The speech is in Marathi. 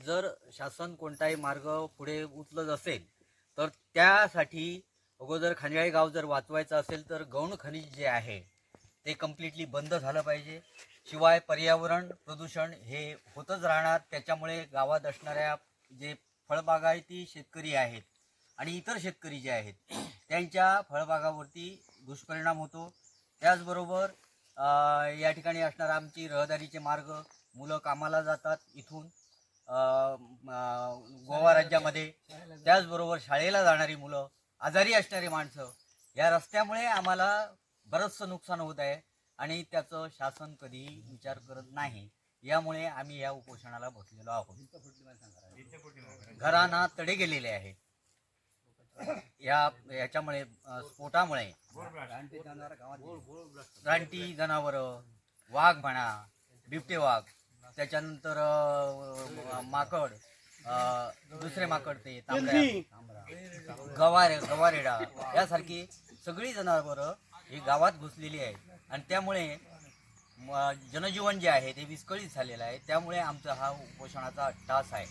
जर शासन कोणताही मार्ग पुढे उचलत असेल तर त्यासाठी अगोदर खंजाळी गाव जर वाचवायचं असेल तर गौण खनिज जे आहे ते कम्प्लिटली बंद झालं पाहिजे. शिवाय पर्यावरण प्रदूषण हे होतच राहणार. त्याच्यामुळे गावात असणाऱ्या जे फळबागायती शेतकरी आहेत आणि इतर शेतकरी जे आहेत त्यांच्या फळबागावरती दुष्परिणाम होतो. त्याचबरोबर या ठिकाणी असणारा आमची रहदारीचे मार्ग मुलं कामाला जातात इथून. गोवा राज्यामध्ये. त्याचबरोबर शाळेला जाणारी मुलं आजारी असणारी माणसं या रस्त्यामुळे आम्हाला बरंचसं नुकसान होत आहे आणि त्याचं शासन कधीही विचार करत नाही. यामुळे आम्ही या उपोषणाला बसलेलो आहोत. घरांना तडे गेलेले आहेत. या याच्यामुळे स्फोटामुळे. रानटी जनावरं वाघ म्हणा बिबटे वाघ. त्याच्यानंतर माकड दुसरे माकड ते तांबडा गवारे गवारेडा. यासारखी सगळी जनावरं ही गावात घुसलेली आहेत. आणि त्यामुळे जनजीवन जे आहे ते विस्कळीत झालेलं आहे. त्यामुळे आमचा हा उपोषणाचा टास आहे.